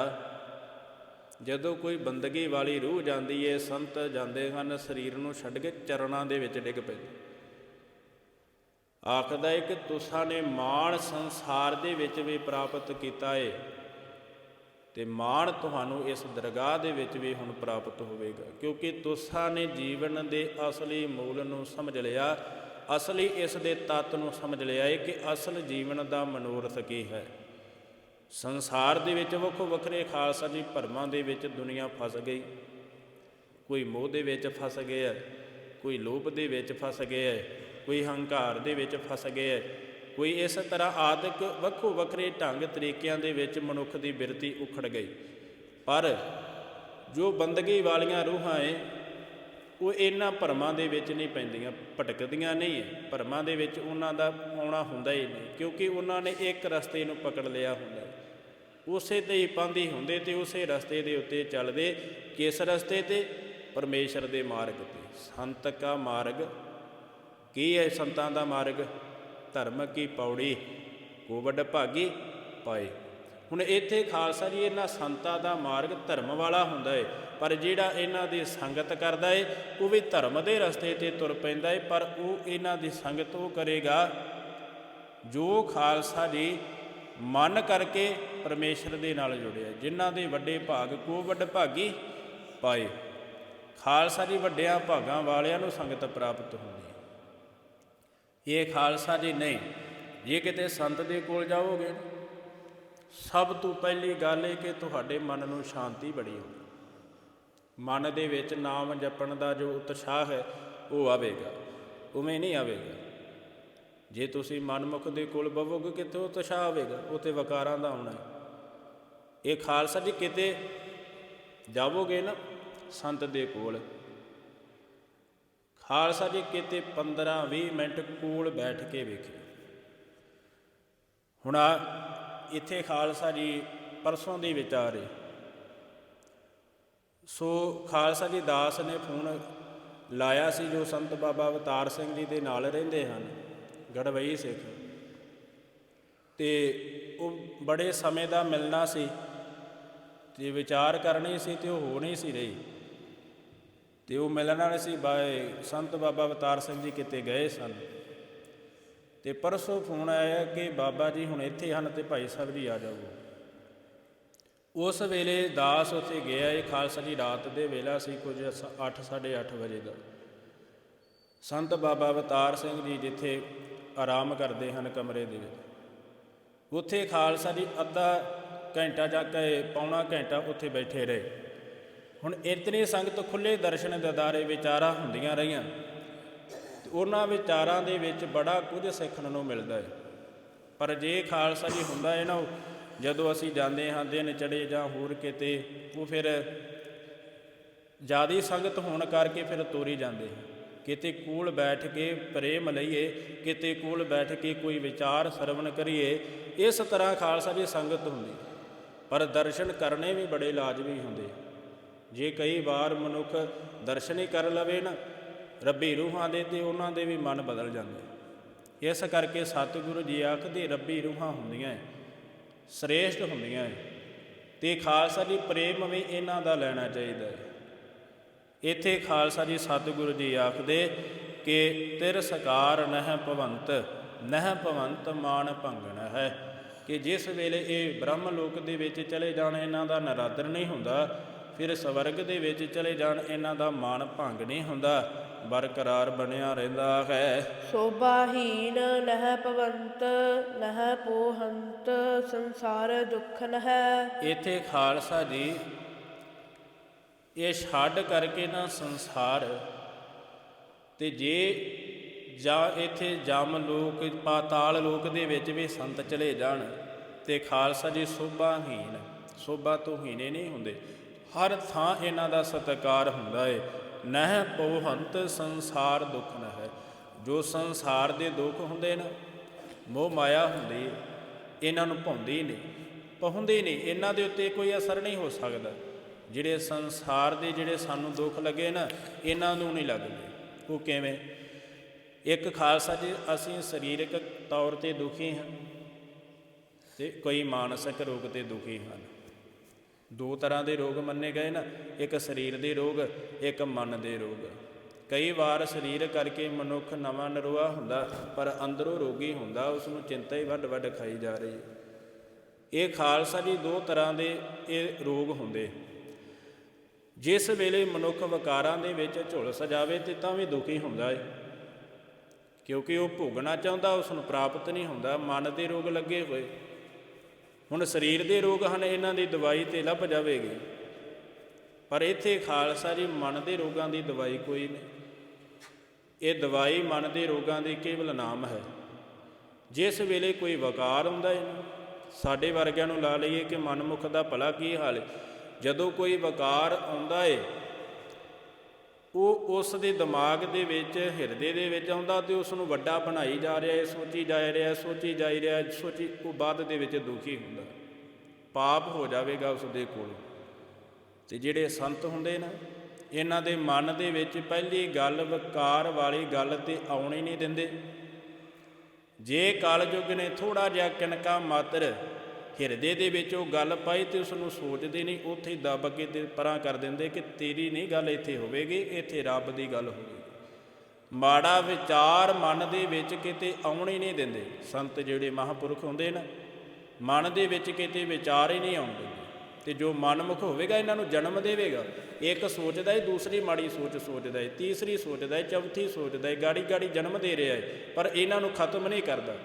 ਜਦੋਂ ਕੋਈ ਬੰਦਗੀ ਵਾਲੀ ਰੂਹ ਜਾਂਦੀ ਏ, ਸੰਤ ਜਾਂਦੇ ਹਨ, ਸਰੀਰ ਨੂੰ ਛੱਡ ਕੇ ਚਰਨਾਂ ਦੇ ਵਿੱਚ ਡਿੱਗ ਪੈਂਦੇ। ਆਖਦਾ ਏ ਕਿ ਤੁਸਾਂ ਨੇ ਮਾਣ ਸੰਸਾਰ ਦੇ ਵਿੱਚ ਵੀ ਪ੍ਰਾਪਤ ਕੀਤਾ ਏ, ਤੇ ਮਾਣ ਤੁਹਾਨੂੰ ਇਸ ਦਰਗਾਹ ਦੇ ਵਿੱਚ ਵੀ ਹੁਣ ਪ੍ਰਾਪਤ ਹੋਵੇਗਾ, ਕਿਉਂਕਿ ਤੁਸਾਂ ਨੇ ਜੀਵਨ ਦੇ ਅਸਲੀ ਮੂਲ ਨੂੰ ਸਮਝ ਲਿਆ ਅਸਲੀ ਇਸ ਦੇ ਤੱਤ ਨੂੰ ਸਮਝ ਲਿਆ ਏ ਕਿ ਅਸਲ ਜੀਵਨ ਦਾ ਮਨੋਰਥ ਕੀ ਹੈ। ਸੰਸਾਰ ਦੇ ਵਿੱਚ ਵੱਖੋ ਵੱਖਰੇ ਖਾਲਸਾ ਜੀ ਭਰਮਾਂ ਦੇ ਵਿੱਚ ਦੁਨੀਆ ਫਸ ਗਈ। ਕੋਈ ਮੋਹ ਦੇ ਵਿੱਚ ਫਸ ਗਿਆ ਕੋਈ ਲੋਭ ਦੇ ਵਿੱਚ ਫਸ ਗਿਆ ਕੋਈ ਹੰਕਾਰ ਦੇ ਵਿੱਚ ਫਸ ਗਿਆ ਕੋਈ ਇਸ ਤਰ੍ਹਾਂ ਆਦਿਕ ਵੱਖੋ ਵੱਖਰੇ ਢੰਗ ਤਰੀਕਿਆਂ ਦੇ ਵਿੱਚ ਮਨੁੱਖ ਦੀ ਬਿਰਤੀ ਉਖੜ ਗਈ। ਪਰ ਜੋ ਬੰਦਗੀ ਵਾਲੀਆਂ ਰੂਹਾਂ ਏ ਉਹ ਇਹਨਾਂ ਭਰਮਾਂ ਦੇ ਵਿੱਚ ਨਹੀਂ ਪੈਂਦੀਆਂ, ਭਟਕਦੀਆਂ ਨਹੀਂ ਹੈ ਭਰਮਾਂ ਦੇ ਵਿੱਚ ਉਹਨਾਂ ਦਾ ਆਉਣਾ ਹੁੰਦਾ ਹੀ ਨਹੀਂ, ਕਿਉਂਕਿ ਉਹਨਾਂ ਨੇ ਇੱਕ ਰਸਤੇ ਨੂੰ ਪਕੜ ਲਿਆ ਹੁੰਦਾ। ਉਸੇ ਤੇ ਹੀ ਪਾਂਦੀ ਹੁੰਦੇ ਤੇ ਉਸੇ ਰਸਤੇ ਦੇ ਉੱਤੇ ਚੱਲਦੇ, ਕਿਸ ਰਸਤੇ ਤੇ? ਪਰਮੇਸ਼ਰ ਦੇ ਮਾਰਗ ਤੇ। ਸੰਤ ਕਾ ਮਾਰਗ। ਕੀ ਹੈ ਸੰਤਾਂ ਦਾ ਮਾਰਗ? ਧਰਮ ਕੀ ਪੌੜੀ? ਕੋ ਵੱਡ ਭਾਗੀ ਪਾਏ। ਹੁਣ ਇੱਥੇ ਖਾਲਸਾ ਜੀ, ਇਹਨਾਂ ਸੰਤਾਂ ਦਾ ਮਾਰਗ ਧਰਮ ਵਾਲਾ ਹੁੰਦਾ ਹੈ ਪਰ ਜਿਹੜਾ ਇਹਨਾਂ ਦੀ ਸੰਗਤ ਕਰਦਾ ਏ, ਉਹ ਵੀ ਧਰਮ ਦੇ ਰਸਤੇ ਤੇ ਤੁਰ ਪੈਂਦਾ ਏ, ਪਰ ਉਹ ਇਹਨਾਂ ਦੀ ਸੰਗਤ ਉਹ ਕਰੇਗਾ ਜੋ ਖਾਲਸਾ ਜੀ ਮਨ ਕਰਕੇ ਪਰਮੇਸ਼ਰ ਦੇ ਨਾਲ ਜੁੜਿਆ ਜਿਨ੍ਹਾਂ ਦੇ ਵੱਡੇ ਭਾਗ ਕੋ ਵੱਡ ਭਾਗੀ ਪਾਏ। ਖਾਲਸਾ ਜੀ ਵੱਡਿਆਂ ਭਾਗਾਂ ਵਾਲਿਆਂ ਨੂੰ ਸੰਗਤ ਪ੍ਰਾਪਤ ਹੁੰਦੀ ਹੈ ਇਹ ਖਾਲਸਾ ਜੀ ਨਹੀਂ, ਜੇ ਕਿਤੇ ਸੰਤ ਦੇ ਕੋਲ ਜਾਓਗੇ ਸਭ ਤੋਂ ਪਹਿਲੀ ਗੱਲ ਇਹ ਕਿ ਤੁਹਾਡੇ ਮਨ ਨੂੰ ਸ਼ਾਂਤੀ ਬੜੀ ਹੋਵੇ ਮਨ ਦੇ ਵਿੱਚ ਨਾਮ ਜਪਣ ਦਾ ਜੋ ਉਤਸ਼ਾਹ ਹੈ, ਉਹ ਆਵੇਗਾ, ਉਵੇਂ ਨਹੀਂ ਆਵੇਗਾ। ਜੇ ਤੁਸੀਂ ਮਨਮੁਖ ਦੇ ਕੋਲ ਬਵੋਗੇ ਕਿਤੇ ਉਤਸ਼ਾਹ ਆਵੇਗਾ? ਉਤੇ ਵਕਾਰਾਂ ਦਾ ਆਉਣਾ ਹੈ। ਇਹ ਖਾਲਸਾ ਜੀ ਕਿਤੇ ਜਾਵੋਗੇ ਨਾ, ਸੰਤ ਦੇ ਕੋਲ। ਖਾਲਸਾ ਜੀ ਕਿਤੇ 15 20 ਮਿੰਟ ਕੋਲ ਬੈਠ ਕੇ ਵੇਖੇ ਹੁਣ ਆ, ਇੱਥੇ ਖਾਲਸਾ ਜੀ ਪਰਸੋਂ ਦੀ ਵਿਚਾਰੇ ਸੋ ਖਾਲਸਾ ਜੀ ਦਾਸ ਨੇ ਫੋਨ ਲਾਇਆ ਸੀ, ਜੋ ਸੰਤ ਬਾਬਾ ਅਵਤਾਰ ਸਿੰਘ ਜੀ ਦੇ ਨਾਲ ਰਹਿੰਦੇ ਹਨ, ਗੜਵਈ ਸਿੱਖ। ਤੇ ਉਹ ਬੜੇ ਸਮੇਂ ਦਾ ਮਿਲਣਾ ਸੀ ਤੇ ਵਿਚਾਰ ਕਰਨੀ ਸੀ ਤੇ ਉਹ ਹੋ ਨਹੀਂ ਸੀ ਰਹੀ। ਤੇ ਉਹ ਮਿਲਣ ਵਾਲੇ ਸੀ, ਬਾਏ ਸੰਤ ਬਾਬਾ ਅਵਤਾਰ ਸਿੰਘ ਜੀ ਕਿਤੇ ਗਏ ਸਨ। ਤੇ ਪਰਸੋਂ ਫੋਨ ਆਇਆ ਕਿ ਬਾਬਾ ਜੀ ਹੁਣ ਇੱਥੇ ਹਨ ਤੇ ਭਾਈ ਸਾਹਿਬ ਜੀ ਆ ਜਾਓ। ਉਸ ਵੇਲੇ ਦਾਸ ਉੱਥੇ ਗਿਆ, ਇਹ ਖਾਲਸਾ ਜੀ ਰਾਤ ਦੇ ਵੇਲਾ ਸੀ, ਕੁਝ 8:30 ਵਜੇ ਦਾ। ਸੰਤ ਬਾਬਾ ਅਵਤਾਰ ਸਿੰਘ ਜੀ ਜਿੱਥੇ ਆਰਾਮ ਕਰਦੇ ਹਨ ਕਮਰੇ ਦੇ ਵਿੱਚ। ਉੱਥੇ ਖਾਲਸਾ ਜੀ ਅੱਧਾ ਘੰਟਾ ਜਾ ਕੇ, ਪੌਣਾ ਘੰਟਾ ਉੱਥੇ ਬੈਠੇ ਰਹੇ। ਹੁਣ ਇਤਨੀ ਸੰਗਤ ਖੁੱਲੇ ਦਰਸ਼ਨ ਦਦਾਰੇ ਵਿਚਾਰਾਂ ਹੁੰਦੀਆਂ ਰਹੀਆਂ। ਤੇ ਉਹਨਾਂ ਵਿਚਾਰਾਂ ਦੇ ਵਿੱਚ ਬੜਾ ਕੁਝ ਸਿੱਖਣ ਨੂੰ ਮਿਲਦਾ ਹੈ। ਪਰ ਜੇ ਖਾਲਸਾ ਜੀ ਹੁੰਦਾ ਹੈ ਨਾ ਉਹ ਜਦੋਂ ਅਸੀਂ ਜਾਂਦੇ ਹਾਂ ਦਿਨ ਚੜੇ ਜਾਂ ਹੋਰ ਕਿਤੇ ਉਹ ਫਿਰ ਜਿਆਦੀ ਸੰਗਤ ਹੋਣ ਕਰਕੇ ਫਿਰ ਤੋਰੀ ਜਾਂਦੇ ਹਾਂ। ਕਿਤੇ ਕੋਲ ਬੈਠ ਕੇ ਪ੍ਰੇਮ ਲਈਏ ਕਿਤੇ ਕੋਲ ਬੈਠ ਕੇ ਕੋਈ ਵਿਚਾਰ ਸਰਵਣ ਕਰੀਏ ਇਸ ਤਰ੍ਹਾਂ ਖਾਲਸਾ ਜੀ ਸੰਗਤ ਹੁੰਦੀ ਪਰ ਦਰਸ਼ਨ ਕਰਨੇ ਵੀ ਬੜੇ ਲਾਜ਼ਮੀ ਹੁੰਦੇ ਜੇ ਕਈ ਵਾਰ ਮਨੁੱਖ ਦਰਸ਼ਨ ਹੀ ਕਰ ਲਵੇ ਨਾ ਰੱਬੀ ਰੂਹਾਂ ਦੇ ਤੇ ਉਹਨਾਂ ਦੇ ਵੀ ਮਨ ਬਦਲ ਜਾਂਦੇ ਇਸ ਕਰਕੇ ਸਤਿਗੁਰੂ ਜੀ ਆਖਦੇ ਰੱਬੀ ਰੂਹਾਂ ਹੁੰਦੀਆਂ ਹੈ, ਸ੍ਰੇਸ਼ਟ ਹੁੰਦੀਆਂ ਹੈ ਤੇ ਖਾਲਸਾ ਜੀ ਪ੍ਰੇਮ ਵੀ ਇਹਨਾਂ ਦਾ ਲੈਣਾ ਚਾਹੀਦਾ ਹੈ। ਇੱਥੇ ਖਾਲਸਾ ਜੀ ਸਤਿਗੁਰੂ ਜੀ ਆਖਦੇ ਕਿ ਤਿਰ ਸਕਾਰ ਨਹਿ ਭਵੰਤ ਨਹਿ ਭਵੰਤ ਮਾਨ ਭੰਗਣ ਹੈ। ਕਿ ਜਿਸ ਵੇਲੇ ਇਹ ਬ੍ਰਹਮ ਲੋਕ ਦੇ ਵਿੱਚ ਚਲੇ ਜਾਣ, ਇਹਨਾਂ ਦਾ ਨਰਾਦਰ ਨਹੀਂ ਹੁੰਦਾ। ਫਿਰ ਸਵਰਗ ਦੇ ਵਿੱਚ ਚਲੇ ਜਾਣ, ਇਹਨਾਂ ਦਾ ਮਾਨ ਭੰਗ ਨਹੀਂ ਹੁੰਦਾ। ਬਰਕਰਾਰ ਬਣਿਆ ਰਹਿੰਦਾ ਹੈ। ਸੋਭਾਹੀਨ ਨਹਿ ਪਵੰਤ ਨਹਿ ਪੋਹੰਤ ਸੰਸਾਰ ਦੁਖ ਨਹਿ। ਇੱਥੇ ਖਾਲਸਾ ਜੀ ਇਹ ਛੱਡ ਕਰਕੇ ਨਾ ਸੰਸਾਰ। ਤੇ ਜੇ ਜਾਂ ਇੱਥੇ ਜਮ ਲੋਕ ਪਾਤਾਲ ਲੋਕ ਦੇ ਵਿੱਚ ਵੀ ਸੰਤ ਚਲੇ ਜਾਣ ਤੇ ਖਾਲਸਾ ਜੀ ਸੋਭਾਹੀਨ ਸੋਭਾ ਤੋਂ ਹੀਨੇ ਨਹੀਂ ਹੁੰਦੇ। ਹਰ ਥਾਂ ਇਹਨਾਂ ਦਾ ਸਤਿਕਾਰ ਹੁੰਦਾ ਏ। ਨਹਿ ਪੋਹੰਤ ਸੰਸਾਰ ਦੁੱਖ ਨ ਜੋ ਸੰਸਾਰ ਦੇ ਦੁੱਖ ਹੁੰਦੇ ਨਾ ਮੋਹ ਮਾਇਆ ਹੁੰਦੀ ਏ, ਇਹਨਾਂ ਨੂੰ ਭੁੰਦੀ ਨਹੀਂ ਪਹੁੰਦੇ ਨਹੀਂ ਇਹਨਾਂ ਦੇ ਉੱਤੇ ਕੋਈ ਅਸਰ ਨਹੀਂ ਹੋ ਸਕਦਾ। ਜਿਹੜੇ ਸੰਸਾਰ ਦੇ ਜਿਹੜੇ ਸਾਨੂੰ ਦੁੱਖ ਲੱਗੇ ਨਾ ਇਹਨਾਂ ਨੂੰ ਨਹੀਂ ਲੱਗਦੇ। ਉਹ ਕਿਵੇਂ? ਇੱਕ ਖਾਲਸਾ ਜੀ ਅਸੀਂ ਸਰੀਰਕ ਤੌਰ ਤੇ ਦੁਖੀ ਹਾਂ ਤੇ ਕੋਈ ਮਾਨਸਿਕ ਰੋਗ ਤੇ ਦੁਖੀ ਹਨ ਦੋ ਤਰ੍ਹਾਂ ਦੇ ਰੋਗ ਮੰਨੇ ਗਏ ਨਾ, ਇੱਕ ਸਰੀਰ ਦੇ ਰੋਗ, ਇੱਕ ਮਨ ਦੇ ਰੋਗ। ਕਈ ਵਾਰ ਸਰੀਰ ਕਰਕੇ ਮਨੁੱਖ ਨਵਾਂ ਨਰੋਆ ਹੁੰਦਾ, ਪਰ ਅੰਦਰੋਂ ਰੋਗੀ ਹੁੰਦਾ ਉਸ ਨੂੰ ਚਿੰਤਾ ਹੀ ਵੱਡ ਵੱਡ ਖਾਈ ਜਾ ਰਹੀ ਇਹ ਖਾਲਸਾ ਜੀ ਦੋ ਤਰ੍ਹਾਂ ਦੇ ਇਹ ਰੋਗ ਹੁੰਦੇ। ਜਿਸ ਵੇਲੇ ਮਨੁੱਖ ਵਿਕਾਰਾਂ ਦੇ ਵਿੱਚ ਝੁਲਸ ਜਾਵੇ ਤੇ ਤਾਂ ਵੀ ਦੁਖੀ ਹੁੰਦਾ ਹੈ ਕਿਉਂਕਿ ਉਹ ਭੋਗਣਾ ਚਾਹੁੰਦਾ ਉਸ ਨੂੰ ਪ੍ਰਾਪਤ ਨਹੀਂ ਹੁੰਦਾ, ਮਨ ਦੇ ਰੋਗ ਲੱਗੇ ਹੋਏ। ਹੁਣ ਸਰੀਰ ਦੇ ਰੋਗ ਹਨ, ਇਹਨਾਂ ਦੀ ਦਵਾਈ ਤੇ ਲੱਭ ਜਾਵੇਗੀ। ਪਰ ਇੱਥੇ ਖਾਲਸਾ ਜੀ, ਮਨ ਦੇ ਰੋਗਾਂ ਦੀ ਦਵਾਈ ਕੋਈ ਨਹੀਂ। ਇਹ ਦਵਾਈ ਮਨ ਦੇ ਰੋਗਾਂ ਦੀ ਕੇਵਲ ਨਾਮ ਹੈ। ਜਿਸ ਵੇਲੇ ਕੋਈ ਵਕਾਰ ਹੁੰਦਾ ਹੈ ਸਾਡੇ ਵਰਗਿਆਂ ਨੂੰ ਲਾ ਲਈਏ ਕਿ ਮਨਮੁਖ ਦਾ ਭਲਾ ਕੀ ਹਾਲ ਹੈ। ਜਦੋਂ ਕੋਈ ਵਕਾਰ ਆਉਂਦਾ ਏ ਉਹ ਉਸ ਦੇ ਦਿਮਾਗ ਦੇ ਵਿੱਚ, ਹਿਰਦੇ ਦੇ ਵਿੱਚ ਆਉਂਦਾ ਤੇ ਉਸ ਨੂੰ ਵੱਡਾ ਬਣਾਈ ਜਾ ਰਿਹਾ ਹੈ, ਸੋਚੀ ਜਾ ਰਿਹਾ ਸੋਚੀ ਜਾ ਰਿਹਾ ਸੋਚੀ, ਉਹ ਬਾਅਦ ਦੇ ਵਿੱਚ ਦੁਖੀ ਹੁੰਦਾ ਪਾਪ ਹੋ ਜਾਵੇਗਾ ਉਸ ਦੇ ਕੋਲ। ਤੇ ਜਿਹੜੇ ਸੰਤ ਹੁੰਦੇ ਨਾ, ਇਹਨਾਂ ਦੇ ਮਨ ਦੇ ਵਿੱਚ ਪਹਿਲੀ ਗੱਲ ਵਿਕਾਰ ਵਾਲੀ ਗੱਲ ਤੇ ਆਉਣੀ ਨਹੀਂ ਦਿੰਦੇ। ਜੇ ਕਲਯੁਗ ਨੇ ਥੋੜਾ ਜਿਹਾ ਕਿਨਕਾ ਮਾਤਰ ਹਿਰਦੇ ਦੇ ਵਿੱਚ ਉਹ ਗੱਲ ਪਾਈ ਤੇ ਉਸ ਨੂੰ ਸੋਚਦੇ ਨਹੀਂ, ਉੱਥੇ ਦੱਬ ਕੇ ਤੇ ਪਰਾਂ ਕਰ ਦਿੰਦੇ ਕਿ ਤੇਰੀ ਨਹੀਂ ਗੱਲ ਇੱਥੇ ਹੋਵੇਗੀ, ਇੱਥੇ ਰੱਬ ਦੀ ਗੱਲ ਹੋਵੇਗੀ। ਮਾੜਾ ਵਿਚਾਰ ਮਨ ਦੇ ਵਿੱਚ ਕਿਤੇ ਆਉਣ ਹੀ ਨਹੀਂ ਦਿੰਦੇ। ਸੰਤ ਜਿਹੜੇ ਮਹਾਪੁਰਖ ਹੁੰਦੇ ਨਾ, ਮਨ ਦੇ ਵਿੱਚ ਕਿਤੇ ਵਿਚਾਰ ਹੀ ਨਹੀਂ ਆਉਂਦੇ ਦਿੰਦੇ। ਤੇ ਜੋ ਮਨਮੁਖ ਹੋਵੇਗਾ, ਇਹਨਾਂ ਨੂੰ ਜਨਮ ਦੇਵੇਗਾ। ਇੱਕ ਸੋਚਦਾ ਹੈ ਦੂਸਰੀ ਮਾੜੀ ਸੋਚ ਸੋਚਦਾ ਹੈ ਤੀਸਰੀ ਸੋਚਦਾ ਹੈ ਚੌਥੀ ਸੋਚਦਾ ਹੈ ਗਾੜੀ ਗਾੜੀ ਜਨਮ ਦੇ ਰਿਹਾ ਹੈ ਪਰ ਇਹਨਾਂ ਨੂੰ ਖਤਮ ਨਹੀਂ ਕਰਦਾ।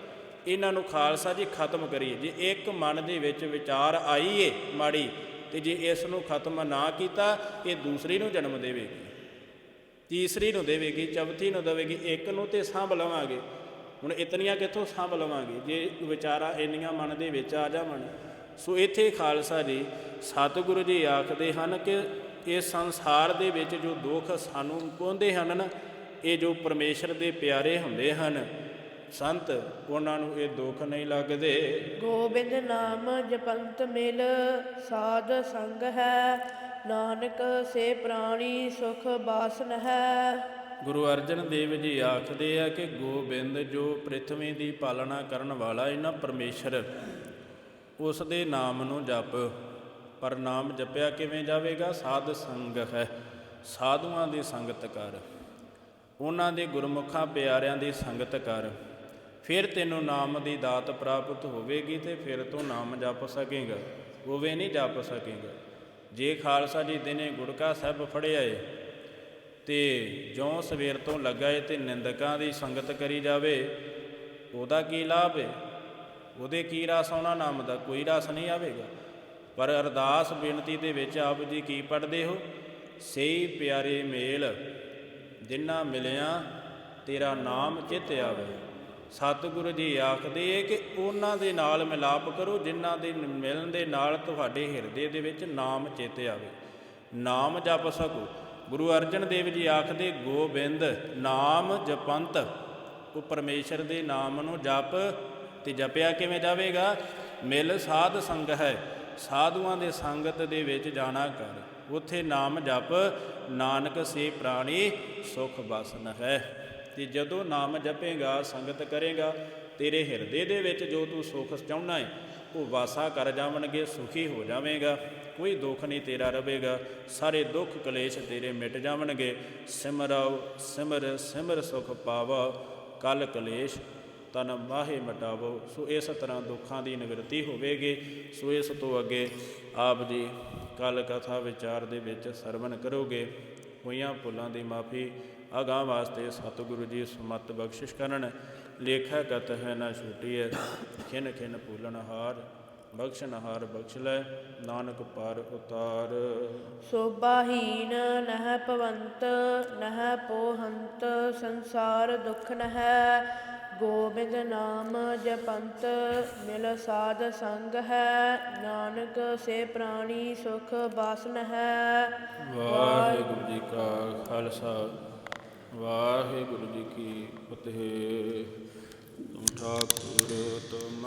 ਇਹਨਾਂ ਨੂੰ ਖਾਲਸਾ ਜੀ ਖਤਮ ਕਰੀਏ। ਜੇ ਇੱਕ ਮਨ ਦੇ ਵਿੱਚ ਵਿਚਾਰ ਆਈ ਏ ਮਾੜੀ, ਤੇ ਜੇ ਇਸ ਨੂੰ ਖਤਮ ਨਾ ਕੀਤਾ, ਇਹ ਦੂਸਰੀ ਨੂੰ ਜਨਮ ਦੇਵੇਗੀ। ਤੀਸਰੀ ਨੂੰ ਦੇਵੇਗੀ, ਚੌਥੀ ਨੂੰ ਦੇਵੇਗੀ, ਇੱਕ ਨੂੰ ਤੇ ਸਾਂਭ ਲਵਾਂਗੇ। ਹੁਣ ਇਤਨੀਆਂ ਕਿੱਥੋਂ ਸਾਂਭ ਲਵਾਂਗੇ? ਜੇ ਵਿਚਾਰਾ ਇੰਨੀਆਂ ਮਨ ਦੇ ਵਿੱਚ ਆ ਜਾਵਣ। ਸੋ ਇੱਥੇ ਖਾਲਸਾ ਜੀ, ਸਤਿਗੁਰੂ ਜੀ ਆਖਦੇ ਹਨ ਕਿ ਇਹ ਸੰਸਾਰ ਦੇ ਵਿੱਚ ਜੋ ਦੁੱਖ ਸਾਨੂੰ ਪਹੁੰਚਦੇ ਹਨ ਨਾ, ਇਹ ਜੋ ਪਰਮੇਸ਼ਰ ਦੇ ਪਿਆਰੇ ਹੁੰਦੇ ਹਨ ਸੰਤ ਉਹਨਾਂ ਨੂੰ ਇਹ ਦੁੱਖ ਨਹੀਂ ਲੱਗਦੇ। ਗੋਬਿੰਦ ਨਾਮ ਜਪੰਤ ਮਿਲ ਸਾਧ ਸੰਗ ਹੈ। ਨਾਨਕ ਸੇ ਪ੍ਰਾਣੀ ਸੁਖ ਬਾਸਨ ਹੈ। ਗੁਰੂ ਅਰਜਨ ਦੇਵ ਜੀ ਆਖਦੇ ਆ ਕਿ ਗੋਬਿੰਦ ਜੋ ਪ੍ਰithvi ਦੀ ਪਾਲਣਾ ਕਰਨ ਵਾਲਾ ਇਹਨਾਂ ਪਰਮੇਸ਼ਰ ਉਸ ਦੇ ਨਾਮ ਨੂੰ ਜਪ। ਪਰ ਨਾਮ ਜਪਿਆ ਕਿਵੇਂ ਜਾਵੇਗਾ? ਸਾਧ ਸੰਗ ਹੈ। ਸਾਧੂਆਂ ਦੀ ਸੰਗਤ ਕਰ। ਉਹਨਾਂ ਦੇ ਗੁਰਮੁਖਾਂ ਪਿਆਰਿਆਂ ਦੀ ਸੰਗਤ ਕਰ। ਫਿਰ ਤੈਨੂੰ ਨਾਮ ਦੀ ਦਾਤ ਪ੍ਰਾਪਤ ਹੋਵੇਗੀ ਤੇ ਫਿਰ ਤੂੰ ਨਾਮ ਜਪ ਸਕੇਗਾ ਉਵੇਂ ਨਹੀਂ ਜਪ ਸਕੇਗਾ। ਜੇ ਖਾਲਸਾ ਜੀ ਦਿਨੇ ਗੁੜਕਾ ਸਾਹਿਬ ਫੜਿਆ ਏ ਤੇ ਜਿਉਂ ਸਵੇਰ ਤੋਂ ਲੱਗਾ ਏ ਤੇ ਨਿੰਦਕਾਂ ਦੀ ਸੰਗਤ ਕਰੀ ਜਾਵੇ, ਉਹਦਾ ਕੀ ਲਾਭ ਏ? ਉਹਦੇ ਕੀ ਰਸ ਆਉਣਾ ਨਾਮ ਦਾ? ਕੋਈ ਰਸ ਨਹੀਂ ਆਵੇਗਾ। ਪਰ ਅਰਦਾਸ ਬੇਨਤੀ ਦੇ ਵਿੱਚ ਆਪ ਜੀ ਕੀ ਪੜਦੇ ਹੋ? ਸਹੀ ਪਿਆਰੇ ਮੇਲ ਜਿਨ੍ਹਾਂ ਮਿਲਿਆ ਤੇਰਾ ਨਾਮ ਚਿੱਤ ਆਵੇ। ਸਤਿਗੁਰੂ ਜੀ ਆਖਦੇ ਏ ਕਿ ਉਹਨਾਂ ਦੇ ਨਾਲ ਮਿਲਾਪ ਕਰੋ, ਜਿਨ੍ਹਾਂ ਦੇ ਮਿਲਣ ਦੇ ਨਾਲ ਤੁਹਾਡੇ ਹਿਰਦੇ ਦੇ ਵਿੱਚ ਨਾਮ ਚੇਤੇ ਆਵੇ। ਨਾਮ ਜਪ ਸਕੋ। ਗੁਰੂ ਅਰਜਨ ਦੇਵ ਜੀ ਆਖਦੇ, ਗੋਬਿੰਦ, ਨਾਮ ਜਪੰਤ। ਉਹ ਪਰਮੇਸ਼ਰ ਦੇ ਨਾਮ ਨੂੰ ਜਪ ਤੇ ਜਪਿਆ ਕਿਵੇਂ ਜਾਵੇਗਾ? ਮਿਲ ਸਾਧ ਸੰਗ ਹੈ, ਸਾਧੂਆਂ ਦੇ ਸੰਗਤ ਦੇ ਵਿੱਚ ਜਾਣਾ ਕਰ। ਉਥੇ ਨਾਮ ਜਪ, ਨਾਨਕ ਸੇ ਪ੍ਰਾਣੀ ਸੁਖ ਬਸਨ ਹੈ। ਤੇ ਜਦੋਂ ਨਾਮ ਜਪੇਗਾ, ਸੰਗਤ ਕਰੇਗਾ, ਤੇਰੇ ਹਿਰਦੇ ਦੇ ਵਿੱਚ ਜੋ ਤੂੰ ਸੁਖ ਚਾਹੁੰਦਾ ਹੈ ਉਹ ਵਾਸਾ ਕਰ ਜਾਵਣਗੇ, ਸੁਖੀ ਹੋ ਜਾਵੇਂਗਾ। ਕੋਈ ਦੁੱਖ ਨਹੀਂ ਤੇਰਾ ਰਵੇਗਾ, ਸਾਰੇ ਦੁੱਖ ਕਲੇਸ਼ ਤੇਰੇ ਮਿਟ ਜਾਵਣਗੇ। ਸਿਮਰਉ ਸਿਮਰ ਸਿਮਰ ਸੁਖ ਪਾਵਾ, ਕਲ ਕਲੇਸ਼ ਤਨ ਮਾਹੇ ਮਟਾਵੋ। ਸੋ ਇਸ ਤਰ੍ਹਾਂ ਦੁੱਖਾਂ ਦੀ ਨਿਵਰਤੀ ਹੋਵੇਗੀ। ਸੋ ਇਸ ਤੋਂ ਅੱਗੇ ਆਪ ਜੀ ਕਲ ਕਥਾ ਵਿਚਾਰ ਦੇ ਵਿੱਚ ਸਰਵਣ ਕਰੋਗੇ। ਹੋਈਆਂ ਭੁੱਲਾਂ ਦੀ ਮਾਫੀ ਅਗਾਹ ਵਾਸਤੇ ਸਤਿਗੁਰੂ ਜੀ ਸਮਤ ਬਖਸ਼ਿਸ਼ ਕਰਨ। ਲੇਖਾ ਕਤ ਹੈ ਨਾ ਛੁਟੀਐ ਖਿਨ ਖਿਨ ਭੂਲਣ ਹਾਰ ਬਖਸ਼ਣ ਹਾਰ ਬਖਸ਼ ਲੈ ਨਾਨਕ ਪਾਰ ਉਤਾਰ। ਸੋਭਾਹੀਨ ਨਹ ਪਵੰਤ ਨਹ ਪੋਹੰਤ ਸੰਸਾਰ ਦੁਖ ਨਹਿ ਗੋਬਿੰਦ ਨਾਮ ਜਪੰਤ ਮਿਲ ਸਾਧ ਸੰਗ ਹੈ ਨਾਨਕ ਸੇ ਪ੍ਰਾਣੀ ਸੁਖ ਬਾਸਨ ਹੈ ਵਾਹਿਗੁਰੂ ਜੀ ਕਾ ਖਾਲਸਾ। ਵਾਹਿਗੁਰੂ ਜੀ ਕੀ ਫਤਿਹ। ਤੁਮ ਠਾਕੁਰ ਤੁਮ